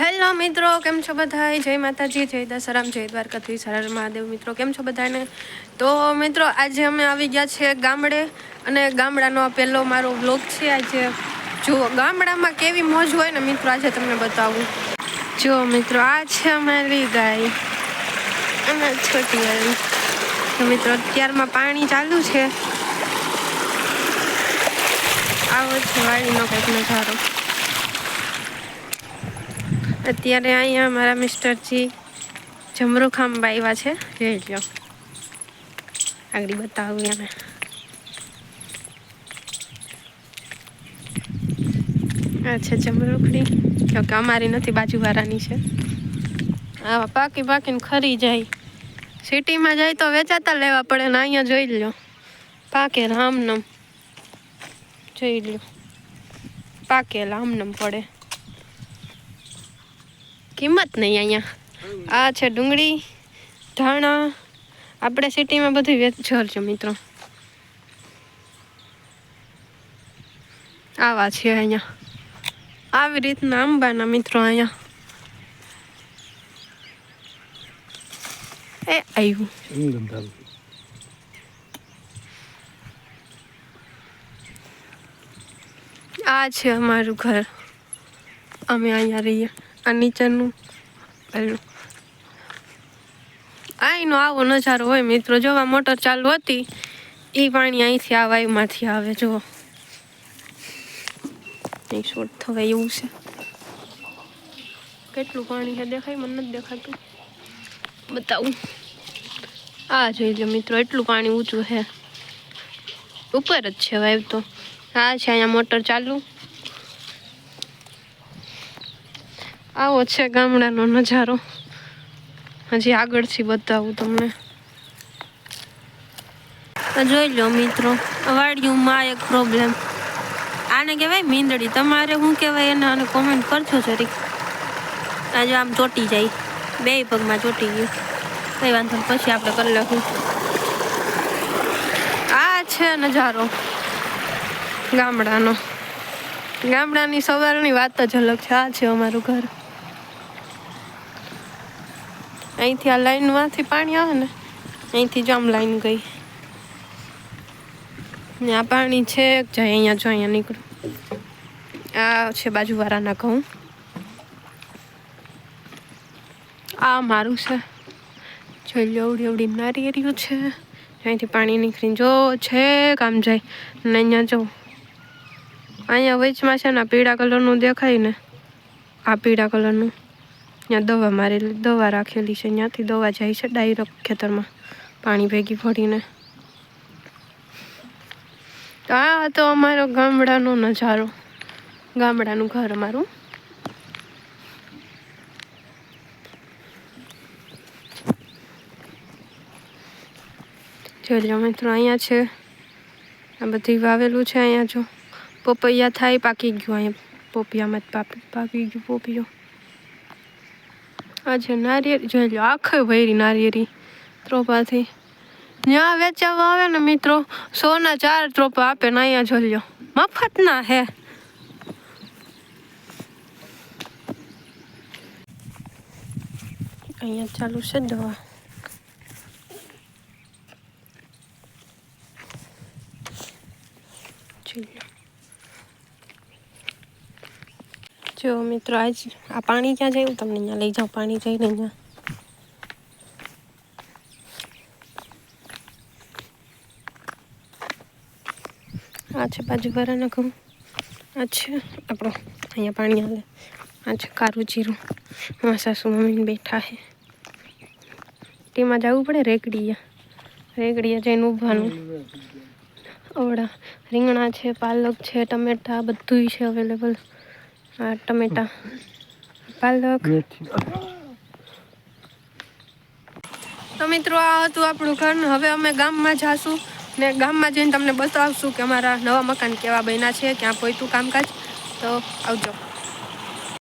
Hello મિત્રો, કેમ છો બધા જય માતાજી, જય દશરામ, જય દ્વારકાથી સરળ મહાદેવ. મિત્રો, કેમ છો બધાને તો મિત્રો, આજે અમે આવી ગયા છીએ ગામડે અને ગામડાનો આ પહેલો મારો વ્લોગ છે. આજે જુઓ ગામડામાં કેવી મોજ હોય ને મિત્રો, આજે તમને બતાવું. જુઓ મિત્રો, આ છે અમારી ગાય અને છોટી ગાય તો મિત્રો, અત્યારમાં પાણી ચાલુ છે. આવો છે વાડીનો કંઈક નજારો. અત્યારે અહીંયા મારા મિસ્ટરજી જમરૂ ખાંબા આવ્યા છે. જોઈ લ્યો. આગળ બતાવું એને. આ છે જમરૂખડી. કે અમારી નથી, બાજુવાળાની છે. આવા પાકી પાકીને ખરી જાય. સિટીમાં જાય તો વેચાતા લેવા પડે ને અહીંયા જોઈ લ્યો. પાકે રામનમ. જોઈ લ્યો. પાકેલા આમનમ પડે. કિંમત નહીં અહીંયા. આ છે ડુંગળી, ધાણા. આપણે સિટીમાં બધું વેચર છે મિત્રો. આવા છે અહીંયા. આવી રીતના આંબાના મિત્રો અહીંયા. એ આવ્યું આ છે અમારું ઘર. અમે અહીંયા રહીએ. આ નીચેનું પેલું અહીંનો આવો નજારો હોય મિત્રો. જોવા મોટર ચાલુ હતી. એ પાણી અહીંથી આ વાયુમાંથી આવે, જુઓ. અહીં શોર્ટ થવાય એવું છે. કેટલું પાણી છે? દેખાય? મને નથી દેખાતું. બતાવું. આ જોઈ લો મિત્રો, એટલું પાણી ઊંચું છે. ઉપર જ છે વાયુ તો. આ છે અહીંયા મોટર ચાલુ. આવો છે ગામડાનો નજારો. હજી આગળથી બતાવું તમને. જોઈ લો મિત્રો વાડિયુંમાં એક પ્રોબ્લેમ આને કહેવાય મીંદડી. તમારે શું કહેવાય એને અને કોમેન્ટ કરજો જરીક. આજે આમ ચોટી જાય. બે પગમાં ચોટી ગયું. કઈ વાંધો પછી આપણે કરી લખું આ છે નજારો ગામડાનો. ગામડાની સવારની વાત જ અલગ છે. આ છે અમારું ઘર. અહીંથી આ લાઈનમાંથી પાણી આવે ને, અહીંથી જ આમ લાઈન ગઈ. ને આ પાણી છે જાય અહીંયા જો અહીંયા નીકળું. આ છે બાજુવાળાના ઘઉં. આ મારું છે. જોઈ લેવડી એવડી નારિયેરીઓ છે. અહીંથી પાણી નીકળી જો છે કામ જાય. ને અહીંયા જો, અહીંયા વચમાં છે ને પીળા કલરનું દેખાય ને, આ પીળા કલરનું. ત્યાં દવા મારેલી, દવા રાખેલી છે. ત્યાંથી દવા જાય છે ડાયરેક્ટ ખેતરમાં. પાણી ભેગી ભરીને. તો આ હતો અમારો ગામડાનો નજારો. ગામડાનું ઘર અમારું. લો મિત્રો, અહીંયા છે. આ બધી વાવેલું છે અહીંયા જો. પોપૈયા થાય, પાકી ગયું અહીંયા. પોપિયામાં જ પાકી ગયું, પોપિયો. આ નારિયેરી જોઈ લો આખે ભરી નારિયેરી ત્રોપાથી. ત્યાં વેચાવા આવે ને મિત્રો, સોના ચાર ત્રોપા આપે ને અહીંયા જોઈ લો મફત ના હે. અહીંયા ચાલુ છે દવા. જોઈ લો જો મિત્રો, આજ આ પાણી ક્યાં જાય? હું તમને અહીંયા લઈ જાઉં, પાણી જઈને અહીંયા. આ છે બાજુવાળાના ઘઉં. આ છે આપણો અહીંયા પાણી હાલે આ છે કારું જીરું. મારા સાસુ મમ્મીને બેઠા છે. તેમાં જવું પડે રેકડીયા રેકડીયા જઈને ઊભવાનું અવડા રીંગણા છે, પાલક છે, ટમેટા બધું છે અવેલેબલ આ ટમેટા. પાલક તો મિત્રો આ હતું આપણું ઘર હવે અમે ગામમાં જાશું ને ગામમાં જઈને તમને બતાવશું કે અમારા નવા મકાન કેવા બન્યા છે ક્યાં પોઈતું કામકાજ. તો આવજો.